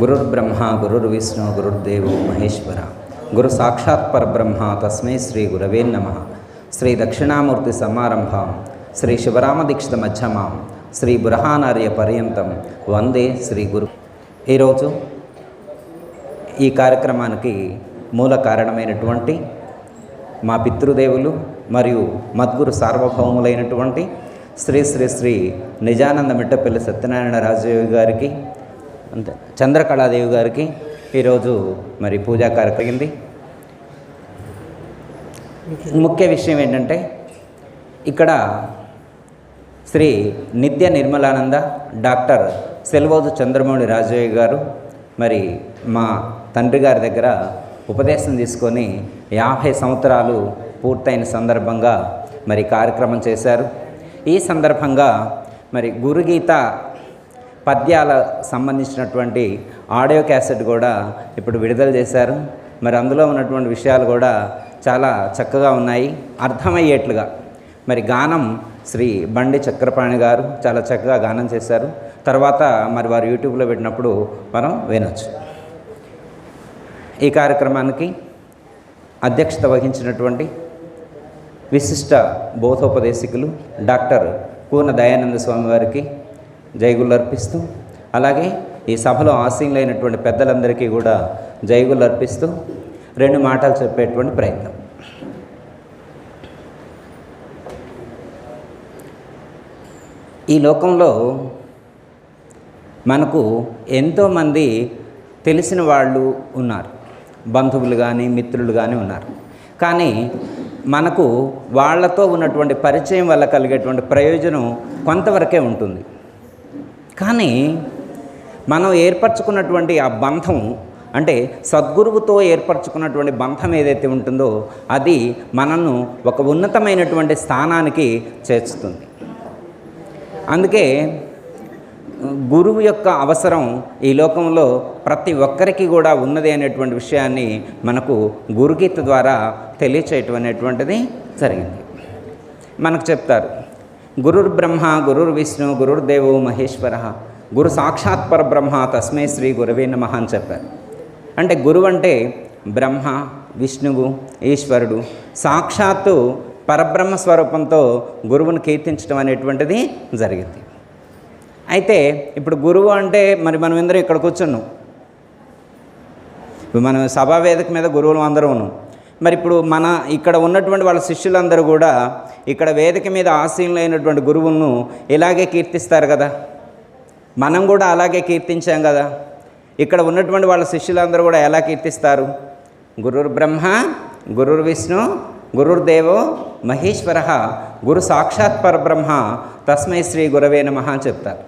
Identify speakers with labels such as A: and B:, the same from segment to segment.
A: గురుర్బ్రహ్మ గురుర్విష్ణు గురుర్దేవ మహేశ్వర గురు సాక్షాత్ పరబ్రహ్మ తస్మై శ్రీ గురవే నమ శ్రీ దక్షిణామూర్తి సమారంభం శ్రీ శివరామదీక్షిత మధ్యమాం శ్రీ బురహానార్య పర్యంతం వందే శ్రీ గురు ఈరోజు ఈ కార్యక్రమానికి మూల కారణమైనటువంటి మా పితృదేవులు మరియు మద్గురు సార్వభౌములైనటువంటి శ్రీ శ్రీ శ్రీ నిజానంద మిట్టపల్లి సత్యనారాయణ రాజయోగి గారికి అంతే చంద్రకళాదేవి గారికి ఈరోజు మరి పూజా కార్యక్రమంది ముఖ్య విషయం ఏంటంటే ఇక్కడ శ్రీ నిత్య నిర్మలానంద డాక్టర్ సెల్వోజు చంద్రమౌళి రాజయ్య గారు మరి మా తండ్రి గారి దగ్గర ఉపదేశం తీసుకొని యాభై సంవత్సరాలు పూర్తయిన సందర్భంగా మరి కార్యక్రమం చేశారు ఈ సందర్భంగా మరి గురుగీత పద్యాల సంబంధించినటువంటి ఆడియో క్యాసెట్ కూడా ఇప్పుడు విడుదల చేశారు మరి అందులో ఉన్నటువంటి విషయాలు కూడా చాలా చక్కగా ఉన్నాయి అర్థమయ్యేట్లుగా మరి గానం శ్రీ బండి చక్రపాణి గారు చాలా చక్కగా గానం చేశారు తర్వాత మరి వారు యూట్యూబ్లో పెట్టినప్పుడు మనం వినొచ్చు ఈ కార్యక్రమానికి అధ్యక్షత వహించినటువంటి విశిష్ట బోధోపదేశికులు డాక్టర్ పూర్ణ దయానంద స్వామి వారికి జైగుళ్ళు అర్పిస్తూ అలాగే ఈ సభలో ఆసీనులైనటువంటి పెద్దలందరికీ కూడా జైగులు అర్పిస్తూ రెండు మాటలు చెప్పేటువంటి ప్రయత్నం ఈ లోకంలో మనకు ఎంతోమంది తెలిసిన వాళ్ళు ఉన్నారు బంధువులు కానీ మిత్రులు కానీ ఉన్నారు కానీ మనకు వాళ్లతో ఉన్నటువంటి పరిచయం వల్ల కలిగేటువంటి ప్రయోజనం కొంతవరకే ఉంటుంది కానీ మనం ఏర్పరచుకున్నటువంటి ఆ బంధం అంటే సద్గురువుతో ఏర్పరచుకున్నటువంటి బంధం ఏదైతే ఉంటుందో అది మనను ఒక ఉన్నతమైనటువంటి స్థానానికి చేర్చుతుంది అందుకే గురువు యొక్క అవసరం ఈ లోకంలో ప్రతి ఒక్కరికి కూడా ఉన్నది అనేటువంటి విషయాన్ని మనకు గురుగీత ద్వారా తెలియచేయటం అనేటువంటిది జరిగింది మనకు చెప్తారు గురుర్బ్రహ్మ గురుర్విష్ణు దేవు మహేశ్వర గురు సాక్షాత్ పరబ్రహ్మ తస్మై శ్రీ గురవే నమ అని చెప్పారు అంటే గురువు అంటే బ్రహ్మ విష్ణువు ఈశ్వరుడు సాక్షాత్తు పరబ్రహ్మ స్వరూపంతో గురువును కీర్తించడం అనేటువంటిది జరిగింది అయితే ఇప్పుడు గురువు అంటే మరి మనం ఇందరూ ఇక్కడ కూర్చున్నాం మనం సభా వేదిక మీద గురువులు అందరూ ఉన్నాం మరి ఇప్పుడు మన ఇక్కడ ఉన్నటువంటి వాళ్ళ శిష్యులందరూ కూడా ఇక్కడ వేదిక మీద ఆసీనులైనటువంటి గురువును ఇలాగే కీర్తిస్తారు కదా మనం కూడా అలాగే కీర్తించాం కదా ఇక్కడ ఉన్నటువంటి వాళ్ళ శిష్యులందరూ కూడా ఎలా కీర్తిస్తారు గురుర్ బ్రహ్మ గురుర్ విష్ణు గురుర్దేవో మహేశ్వర గురు సాక్షాత్ పరబ్రహ్మ తస్మై శ్రీ గురవే నమ చెప్తారు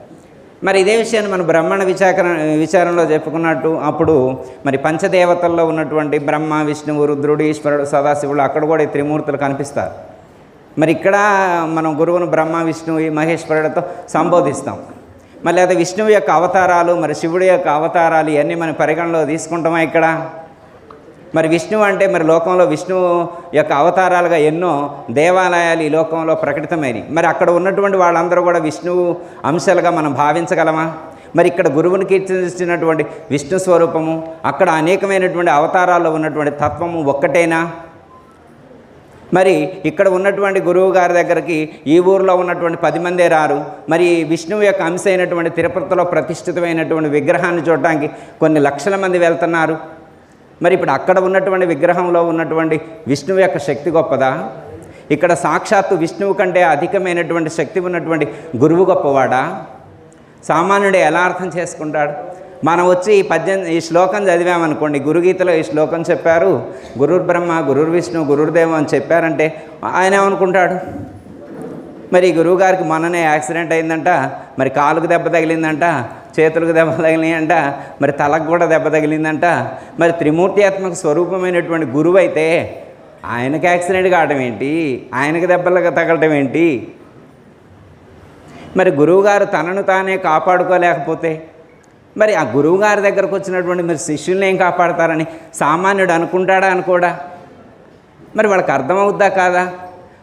A: మరి ఇదే విషయాన్ని మనం బ్రహ్మణ విచారణ విచారంలో చెప్పుకున్నట్టు అప్పుడు మరి పంచదేవతల్లో ఉన్నటువంటి బ్రహ్మ విష్ణువు రుద్రుడు ఈశ్వరుడు సదాశివుడు అక్కడ కూడా ఈ త్రిమూర్తులు కనిపిస్తారు మరి ఇక్కడ మనం గురువును బ్రహ్మ విష్ణువు మహేశ్వరుడితో సంబోధిస్తాం మళ్ళీ అయితే విష్ణువు యొక్క అవతారాలు మరి శివుడి యొక్క అవతారాలు ఇవన్నీ మనం పరిగణలో తీసుకుంటామా ఇక్కడ మరి విష్ణువు అంటే మరి లోకంలో విష్ణువు యొక్క అవతారాలుగా ఎన్నో దేవాలయాలు ఈ లోకంలో ప్రకటితమైనవి మరి అక్కడ ఉన్నటువంటి వాళ్ళందరూ కూడా విష్ణువు అంశాలుగా మనం భావించగలమా మరి ఇక్కడ గురువుని కీర్తిస్తున్నటువంటి విష్ణు స్వరూపము అక్కడ అనేకమైనటువంటి అవతారాల్లో ఉన్నటువంటి తత్వము ఒక్కటేనా మరి ఇక్కడ ఉన్నటువంటి గురువు గారి దగ్గరికి ఈ ఊరిలో ఉన్నటువంటి పది మందే రారు మరి విష్ణువు యొక్క అంశ అయినటువంటి తిరుపతిలో ప్రతిష్ఠితమైనటువంటి విగ్రహాన్ని చూడడానికి కొన్ని లక్షల మంది వెళ్తున్నారు మరి ఇప్పుడు అక్కడ ఉన్నటువంటి విగ్రహంలో ఉన్నటువంటి విష్ణువు యొక్క శక్తి గొప్పదా ఇక్కడ సాక్షాత్తు విష్ణువు కంటే అధికమైనటువంటి శక్తి ఉన్నటువంటి గురువు గొప్పవాడా సామాన్యుడు ఎలా అర్థం చేసుకుంటాడు మనం వచ్చి ఈ పద్యం ఈ శ్లోకం చదివామనుకోండి గురుగీతలో ఈ శ్లోకం చెప్పారు గురు బ్రహ్మ గురుర్ విష్ణు గురుర్దేవం అని చెప్పారంటే ఆయన ఏమనుకుంటాడు మరి గురువుగారికి మననే యాక్సిడెంట్ అయిందంట మరి కాలుకు దెబ్బ తగిలిందంట చేతులకు దెబ్బ తగిలినాయంట మరి తలకు కూడా దెబ్బ తగిలిందంట మరి త్రిమూర్తియాత్మక స్వరూపమైనటువంటి గురువు అయితే ఆయనకి యాక్సిడెంట్ కావడం ఏంటి ఆయనకి దెబ్బలకు తగలటం ఏంటి మరి గురువుగారు తనను తానే కాపాడుకోలేకపోతే మరి ఆ గురువుగారి దగ్గరకు వచ్చినటువంటి మీరు శిష్యుల్ని ఏం కాపాడతారని సామాన్యుడు అనుకుంటాడా అనుకోడా మరి వాళ్ళకి అర్థమవుద్దా కాదా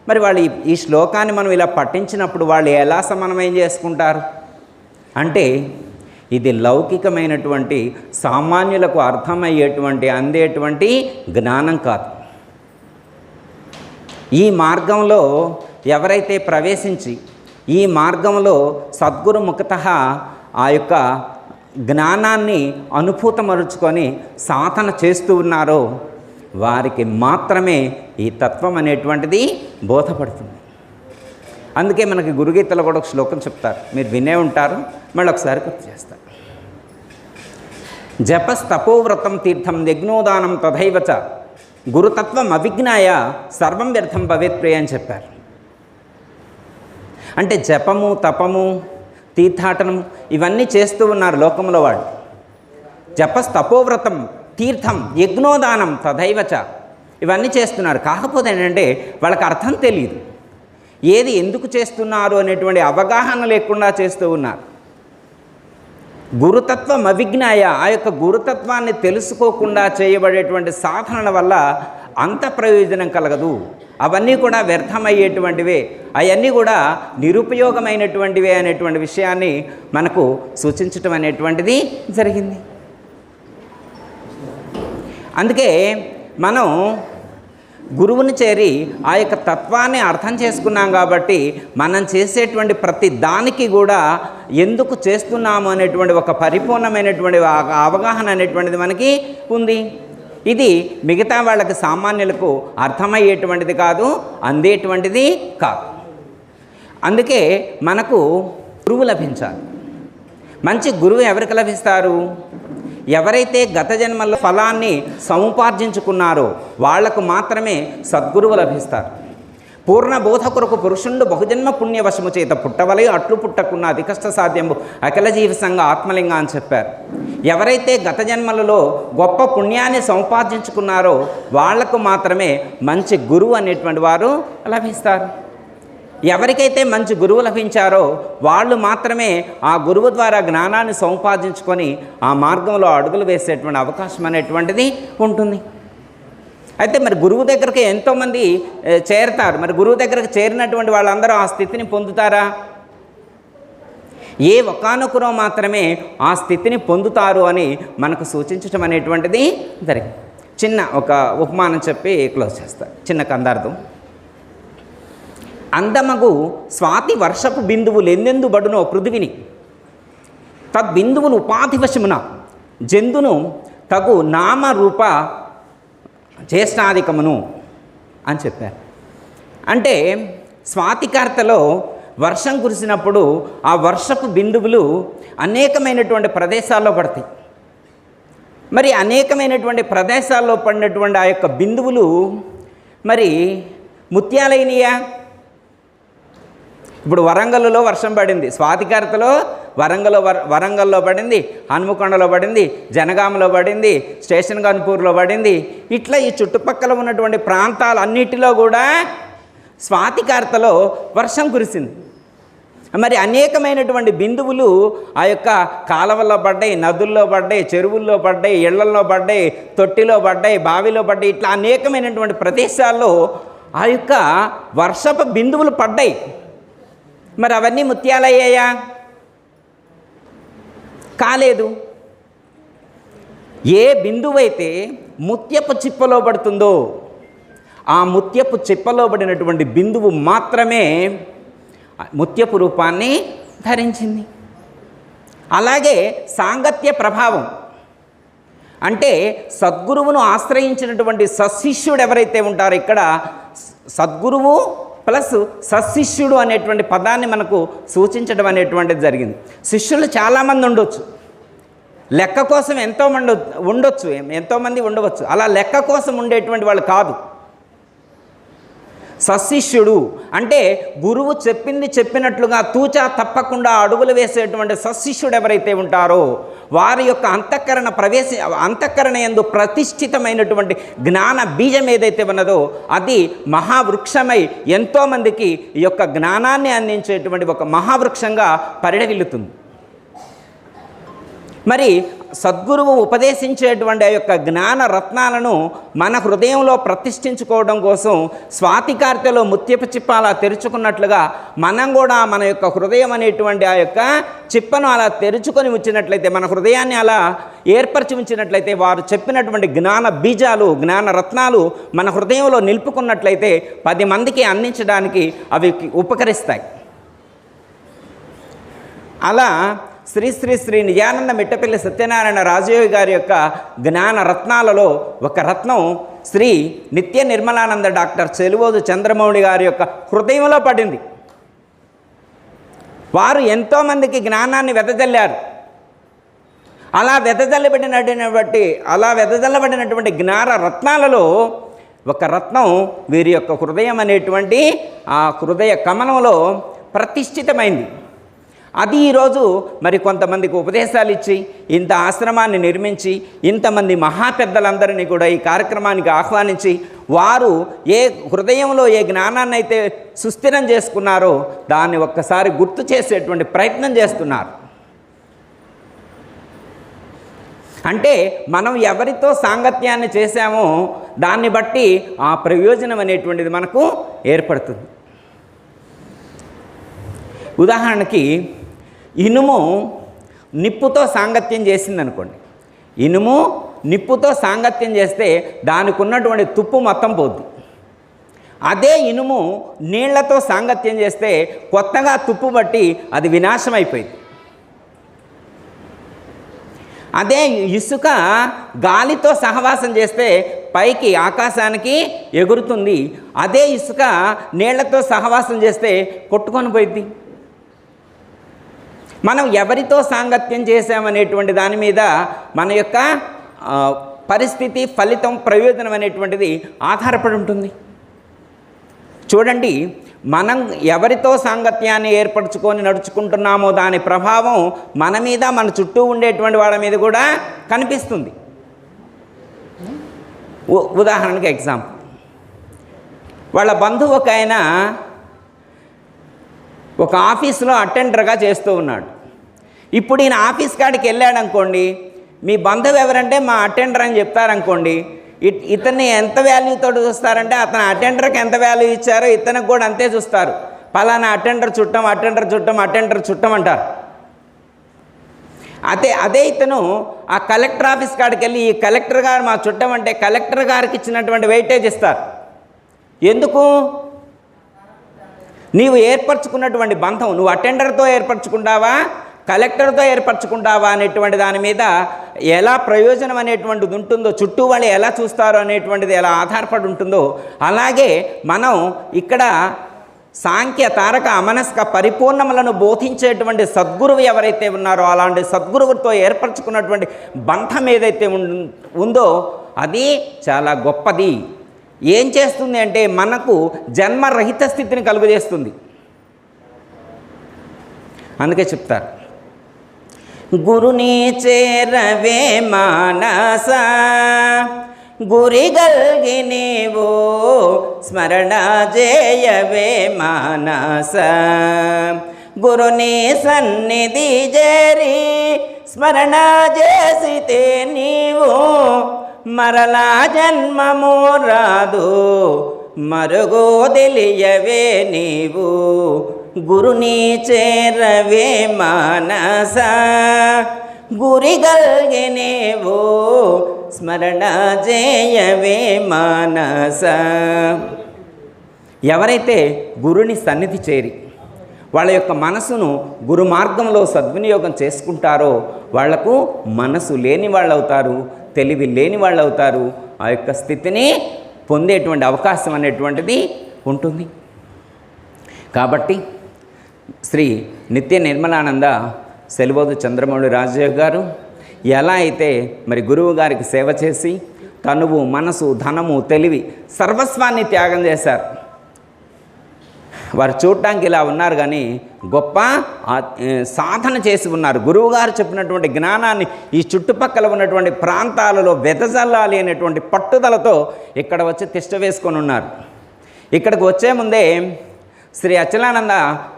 A: మరి వాళ్ళు ఈ శ్లోకాన్ని మనం ఇలా పఠించినప్పుడు వాళ్ళు ఎలా సమన్వయం చేసుకుంటారు అంటే ఇది లౌకికమైనటువంటి సామాన్యులకు అర్థమయ్యేటువంటి అందేటువంటి జ్ఞానం కాదు ఈ మార్గంలో ఎవరైతే ప్రవేశించి ఈ మార్గంలో సద్గురు ముఖత ఆ యొక్క జ్ఞానాన్ని అనుభూతమరుచుకొని సాధన చేస్తూ ఉన్నారో వారికి మాత్రమే ఈ తత్వం అనేటువంటిది బోధపడుతుంది అందుకే మనకి గురుగీతలో కూడా ఒక శ్లోకం చెప్తారు మీరు వినే ఉంటారు మళ్ళీ ఒకసారి గుర్తు చేస్తారు జపస్తపోవ్రతం తీర్థం యజ్ఞోదానం తథైవచ గురుతత్వం అవిజ్ఞాయ సర్వం వ్యర్థం భవేత్ ప్రియ అని చెప్పారు అంటే జపము తపము తీర్థాటనం ఇవన్నీ చేస్తూ ఉన్నారు లోకంలో వాళ్ళు జపస్తపోవ్రతం తీర్థం యజ్ఞోదానం తథైవచ ఇవన్నీ చేస్తున్నారు కాకపోతే ఏంటంటే వాళ్ళకి అర్థం తెలియదు ఏది ఎందుకు చేస్తున్నారు అనేటువంటి అవగాహన లేకుండా చేస్తూ ఉన్నారు గురుతత్వం అవిజ్ఞాయ ఆ యొక్క గురుతత్వాన్ని తెలుసుకోకుండా చేయబడేటువంటి సాధనల వల్ల అంత ప్రయోజనం కలగదు అవన్నీ కూడా వ్యర్థమయ్యేటువంటివే అవన్నీ కూడా నిరుపయోగమైనటువంటివే అనేటువంటి విషయాన్ని మనకు సూచించటం అనేటువంటిది జరిగింది అందుకే మనం గురువుని చేరి ఆ యొక్క తత్వాన్ని అర్థం చేసుకున్నాం కాబట్టి మనం చేసేటువంటి ప్రతి దానికి కూడా ఎందుకు చేస్తున్నాము అనేటువంటి ఒక పరిపూర్ణమైనటువంటి అవగాహన అనేటువంటిది మనకి ఉంది ఇది మిగతా వాళ్ళకి సామాన్యులకు అర్థమయ్యేటువంటిది కాదు అందేటువంటిది కాదు అందుకే మనకు గురువు లభించాలి మంచి గురువు ఎవరికి లభిస్తారు ఎవరైతే గత జన్మల్లో ఫలాన్ని సముపార్జించుకున్నారో వాళ్లకు మాత్రమే సద్గురువు లభిస్తారు పూర్ణ బోధ కొరకు పురుషుండు బహుజన్మ పుణ్యవశము చేత పుట్టవలే అట్లు పుట్టకున్న అతి కష్ట సాధ్యము అఖిల జీవి సంఘ ఆత్మలింగ అని చెప్పారు ఎవరైతే గత జన్మలలో గొప్ప పుణ్యాన్ని సంపాదించుకున్నారో వాళ్లకు మాత్రమే మంచి గురువు అనేటువంటి వారు లభిస్తారు ఎవరికైతే మంచి గురువు లభించారో వాళ్ళు మాత్రమే ఆ గురువు ద్వారా జ్ఞానాన్ని సంపాదించుకొని ఆ మార్గంలో అడుగులు వేసేటువంటి అవకాశం అనేటువంటిది ఉంటుంది అయితే మరి గురువు దగ్గరికి ఎంతోమంది చేరతారు మరి గురువు దగ్గరకు చేరినటువంటి వాళ్ళందరూ ఆ స్థితిని పొందుతారా ఏ ఒకనొకరో మాత్రమే ఆ స్థితిని పొందుతారు అని మనకు సూచించడం అనేటువంటిది జరిగింది చిన్న ఒక ఉపమానం చెప్పి క్లోజ్ చేస్తారు చిన్న కందార్థం అందమగు స్వాతి వర్షపు బిందువులు ఎన్నెందు బడునో పృథివిని తద్బిందువులు ఉపాధివశమున జంతును తగు నామరూప జ్యేష్ఠాధికమును అని చెప్పారు అంటే స్వాతికార్తలో వర్షం కురిసినప్పుడు ఆ వర్షపు బిందువులు అనేకమైనటువంటి ప్రదేశాల్లో పడతాయి మరి అనేకమైనటువంటి ప్రదేశాల్లో పడినటువంటి ఆ యొక్క బిందువులు మరి ముత్యాలైనయా ఇప్పుడు వరంగల్లో వర్షం పడింది స్వాతికారతలో వరంగల్లో వరంగల్లో పడింది హనుమకొండలో పడింది జనగామలో పడింది స్టేషన్ గన్పూర్లో పడింది ఇట్లా ఈ చుట్టుపక్కల ఉన్నటువంటి ప్రాంతాలన్నిటిలో కూడా స్వాతికారతలో వర్షం కురిసింది మరి అనేకమైనటువంటి బిందువులు ఆ యొక్క కాలవల్లో పడ్డాయి నదుల్లో పడ్డాయి చెరువుల్లో పడ్డాయి ఇళ్లల్లో పడ్డాయి తొట్టిలో పడ్డాయి బావిలో పడ్డాయి ఇట్లా అనేకమైనటువంటి ప్రదేశాల్లో ఆ యొక్క వర్షపు బిందువులు పడ్డాయి మరి అవన్నీ ముత్యాలయ్యాయా కాలేదు ఏ బిందువైతే ముత్యపు చిప్పలో పడుతుందో ఆ ముత్యపు చిప్పలో పడినటువంటి బిందువు మాత్రమే ముత్యపు రూపాన్ని ధరించింది అలాగే సాంగత్య ప్రభావం అంటే సద్గురువును ఆశ్రయించినటువంటి సశిష్యుడు ఎవరైతే ఉంటారో ఇక్కడ సద్గురువు ప్లస్ సశిష్యుడు అనేటువంటి పదాన్ని మనకు సూచించడం అనేటువంటిది జరిగింది శిష్యులు చాలామంది ఉండొచ్చు లెక్క కోసం ఎంతోమంది ఉండొచ్చు ఎంతోమంది ఉండవచ్చు అలా లెక్క కోసం ఉండేటువంటి వాళ్ళు కాదు సశిష్యుడు అంటే గురువు చెప్పింది చెప్పినట్లుగా తూచా తప్పకుండా అడుగులు వేసేటువంటి సశిష్యుడు ఎవరైతే ఉంటారో వారి యొక్క అంతఃకరణ ప్రవేశ అంతఃకరణ ఎందు ప్రతిష్ఠితమైనటువంటి జ్ఞాన బీజం ఏదైతే ఉన్నదో అది మహావృక్షమై ఎంతోమందికి ఈ యొక్క జ్ఞానాన్ని అందించేటువంటి ఒక మహావృక్షంగా పరిణవిల్లుతుంది మరి సద్గురువు ఉపదేశించేటువంటి ఆ యొక్క జ్ఞాన రత్నాలను మన హృదయంలో ప్రతిష్ఠించుకోవడం కోసం స్వాతికార్తెలో ముత్యపు చిప్ప అలా తెరుచుకున్నట్లుగా మనం కూడా మన యొక్క హృదయం అనేటువంటి ఆ యొక్క చిప్పను అలా తెరుచుకొని ఉంచినట్లయితే మన హృదయాన్ని అలా ఏర్పరిచి ఉంచినట్లయితే వారు చెప్పినటువంటి జ్ఞాన బీజాలు జ్ఞాన రత్నాలు మన హృదయంలో నిలుపుకున్నట్లయితే పది మందికి అందించడానికి అవి ఉపకరిస్తాయి అలా శ్రీ శ్రీ శ్రీ నిజానంద మిట్టపల్లి సత్యనారాయణ రాజయోగి గారి యొక్క జ్ఞాన రత్నాలలో ఒక రత్నం శ్రీ నిత్య నిర్మలానంద డాక్టర్ చెలువోదు చంద్రమౌళి గారి యొక్క హృదయంలో పడింది వారు ఎంతోమందికి జ్ఞానాన్ని వెదజల్లారు అలా వెదజల్లబడినటువంటి అలా వెదజల్లబడినటువంటి జ్ఞాన రత్నాలలో ఒక రత్నం వీరి యొక్క హృదయం అనేటువంటి ఆ హృదయ కమనంలో ప్రతిష్ఠితమైంది అది ఈరోజు మరి కొంతమందికి ఉపదేశాలు ఇచ్చి ఇంత ఆశ్రమాన్ని నిర్మించి ఇంతమంది మహాపెద్దలందరినీ కూడా ఈ కార్యక్రమానికి ఆహ్వానించి వారు ఏ హృదయంలో ఏ జ్ఞానాన్ని అయితే సుస్థిరం చేసుకున్నారో దాన్ని ఒక్కసారి గుర్తు చేసేటువంటి ప్రయత్నం చేస్తున్నారు అంటే మనం ఎవరితో సాంగత్యాన్ని చేశామో దాన్ని బట్టి ఆ ప్రయోజనం అనేటువంటిది మనకు ఏర్పడుతుంది ఉదాహరణకి ఇనుము నిప్పుతో సాంగత్యం చేసింది అనుకోండి ఇనుము నిప్పుతో సాంగత్యం చేస్తే దానికి ఉన్నటువంటి తుప్పు మొత్తం పోద్ది అదే ఇనుము నీళ్లతో సాంగత్యం చేస్తే కొత్తగా తుప్పు బట్టి అది వినాశం అయిపోయింది అదే ఇసుక గాలితో సహవాసం చేస్తే పైకి ఆకాశానికి ఎగురుతుంది అదే ఇసుక నీళ్లతో సహవాసం చేస్తే కొట్టుకొని పోయింది మనం ఎవరితో సాంగత్యం చేసామనేటువంటి దాని మీద మన యొక్క పరిస్థితి ఫలితం ప్రయోజనం అనేటువంటిది ఆధారపడి ఉంటుంది చూడండి మనం ఎవరితో సాంగత్యాన్ని ఏర్పరచుకొని నడుచుకుంటున్నామో దాని ప్రభావం మన మీద మన చుట్టూ ఉండేటువంటి వాళ్ళ మీద కూడా కనిపిస్తుంది ఉదాహరణకి ఎగ్జాంపుల్ వాళ్ళ బంధువు ఒక ఆయన ఒక ఆఫీస్లో అటెండర్గా చేస్తూ ఉన్నాడు ఇప్పుడు ఈయన ఆఫీస్ కాడికి వెళ్ళాడు అనుకోండి మీ బంధువు ఎవరంటే మా అటెండర్ అని చెప్తారనుకోండి ఇతన్ని ఎంత వాల్యూతో చూస్తారంటే అతను అటెండర్కి ఎంత వాల్యూ ఇచ్చారో ఇతనికి కూడా అంతే చూస్తారు పలానా అటెండర్ చుట్టం అటెండర్ చుట్టం అటెండర్ చుట్టం అంటారు అదే అదే ఇతను ఆ కలెక్టర్ ఆఫీస్ కాడికి వెళ్ళి ఈ కలెక్టర్ గారు మా చుట్టం అంటే కలెక్టర్ గారికి ఇచ్చినటువంటి వెయిటేజ్ ఇస్తారు ఎందుకు నీవు ఏర్పరచుకున్నటువంటి బంధం నువ్వు అటెండర్తో ఏర్పరచుకుంటావా కలెక్టర్తో ఏర్పరచుకుంటావా అనేటువంటి దాని మీద ఎలా ప్రయోజనం అనేటువంటిది ఉంటుందో చుట్టూ వాళ్ళు ఎలా చూస్తారో అనేటువంటిది ఎలా ఆధారపడి ఉంటుందో అలాగే మనం ఇక్కడ సాంఖ్య తారక అమనస్క పరిపూర్ణములను బోధించేటువంటి సద్గురువు ఎవరైతే ఉన్నారో అలాంటి సద్గురువుతో ఏర్పరచుకున్నటువంటి బంధం ఏదైతే ఉందో అది చాలా గొప్పది ఏం చేస్తుంది అంటే మనకు జన్మరహిత స్థితిని కలుగజేస్తుంది అందుకే చెప్తారు గురుని చేరవే మానస గురి గల్గి నీవు స్మరణ చేయవే మానస గురుని సన్నిధి జరి స్మరణ చేసితే నీవు మరలా జన్మము రాదు మరుగో తెలియవే నీవు గురుని చేరవే మానస గురి గల్గినేవు స్మరణ చేయవే మానస ఎవరైతే గురుని సన్నిధి చేరి వాళ్ళ యొక్క మనసును గురు మార్గంలో సద్వినియోగం చేసుకుంటారో వాళ్లకు మనసు లేని వాళ్ళు అవుతారు తెలివి లేని వాళ్ళు అవుతారు ఆ యొక్క స్థితిని పొందేటువంటి అవకాశం అనేటువంటిది ఉంటుంది కాబట్టి శ్రీ నిత్య నిర్మలానంద సెలవోదు చంద్రమౌళి రాజయ్య గారు ఎలా అయితే మరి గురువు గారికి సేవ చేసి తనువు మనసు ధనము తెలివి సర్వస్వాన్ని త్యాగం చేశారు వారు చూడటానికి ఇలా ఉన్నారు కానీ గొప్ప సాధన చేసి ఉన్నారు గురువుగారు చెప్పినటువంటి జ్ఞానాన్ని ఈ చుట్టుపక్కల ఉన్నటువంటి ప్రాంతాలలో వెదజల్లాలి అనేటువంటి పట్టుదలతో ఇక్కడ వచ్చి తిష్ట వేసుకొని ఉన్నారు ఇక్కడికి వచ్చే ముందే శ్రీ అచలానంద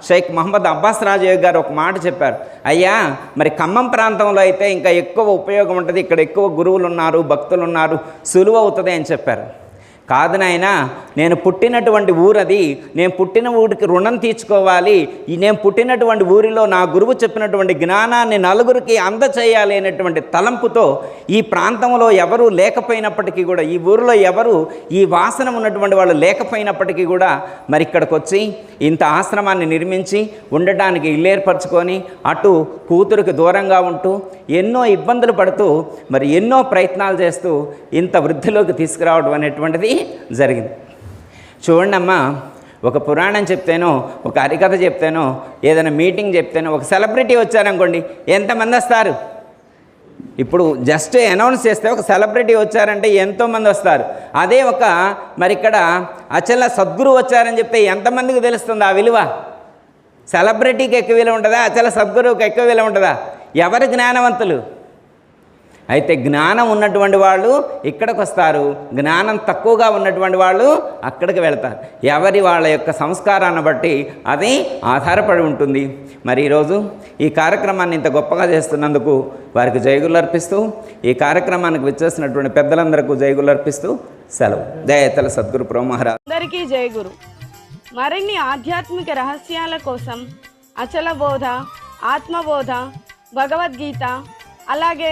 A: షేక్ మహమ్మద్ అబ్బాస్ రాజయ్య గారు ఒక మాట చెప్పారు అయ్యా మరి ఖమ్మం ప్రాంతంలో అయితే ఇంకా ఎక్కువ ఉపయోగం ఉంటుంది ఇక్కడ ఎక్కువ గురువులు ఉన్నారు భక్తులు ఉన్నారు సులువవుతుంది అని చెప్పారు కాదు నాయన నేను పుట్టినటువంటి ఊరది నేను పుట్టిన ఊరికి రుణం తీర్చుకోవాలి నేను పుట్టినటువంటి ఊరిలో నా గురువు చెప్పినటువంటి జ్ఞానాన్ని నలుగురికి అందచేయాలి అనేటువంటి తలంపుతో ఈ ప్రాంతంలో ఎవరు లేకపోయినప్పటికీ కూడా ఈ ఊరిలో ఎవరు ఈ వాసన ఉన్నటువంటి వాళ్ళు లేకపోయినప్పటికీ కూడా మరి ఇక్కడికి వచ్చి ఇంత ఆశ్రమాన్ని నిర్మించి ఉండటానికి ఇల్లేర్పరచుకొని అటు కూతురికి దూరంగా ఉంటూ ఎన్నో ఇబ్బందులు పడుతూ మరి ఎన్నో ప్రయత్నాలు చేస్తూ ఇంత వృద్ధిలోకి తీసుకురావడం అనేటువంటిది జరిగింది చూడండి ఒక పురాణం చెప్తేనో ఒక హరికథ చెప్తేనో ఏదైనా మీటింగ్ చెప్తేనో ఒక సెలబ్రిటీ వచ్చారనుకోండి ఎంతమంది వస్తారు ఇప్పుడు జస్ట్ అనౌన్స్ చేస్తే ఒక సెలబ్రిటీ వచ్చారంటే ఎంతోమంది వస్తారు అదే ఒక మరి ఇక్కడ అచల సద్గురు వచ్చారని చెప్తే ఎంతమందికి తెలుస్తుంది ఆ విలువ సెలబ్రిటీకి ఎక్కువ విలువ ఉంటుందా అచల సద్గురువుకి ఎక్కువ విలువ ఉంటుందా ఎవరు జ్ఞానవంతులు అయితే జ్ఞానం ఉన్నటువంటి వాళ్ళు ఇక్కడికి వస్తారు జ్ఞానం తక్కువగా ఉన్నటువంటి వాళ్ళు అక్కడికి వెళ్తారు ఎవరి వాళ్ళ యొక్క సంస్కారాన్ని బట్టి అది ఆధారపడి ఉంటుంది మరి ఈరోజు ఈ కార్యక్రమాన్ని ఇంత గొప్పగా చేస్తున్నందుకు వారికి జైగులు అర్పిస్తూ ఈ కార్యక్రమానికి విచ్చేసినటువంటి పెద్దలందరికీ జైగులు అర్పిస్తూ సెలవు దయతల సద్గురు ప్రోమహారాజ్
B: అందరికీ జయగురు మరిన్ని ఆధ్యాత్మిక రహస్యాల కోసం అచలబోధ ఆత్మబోధ భగవద్గీత అలాగే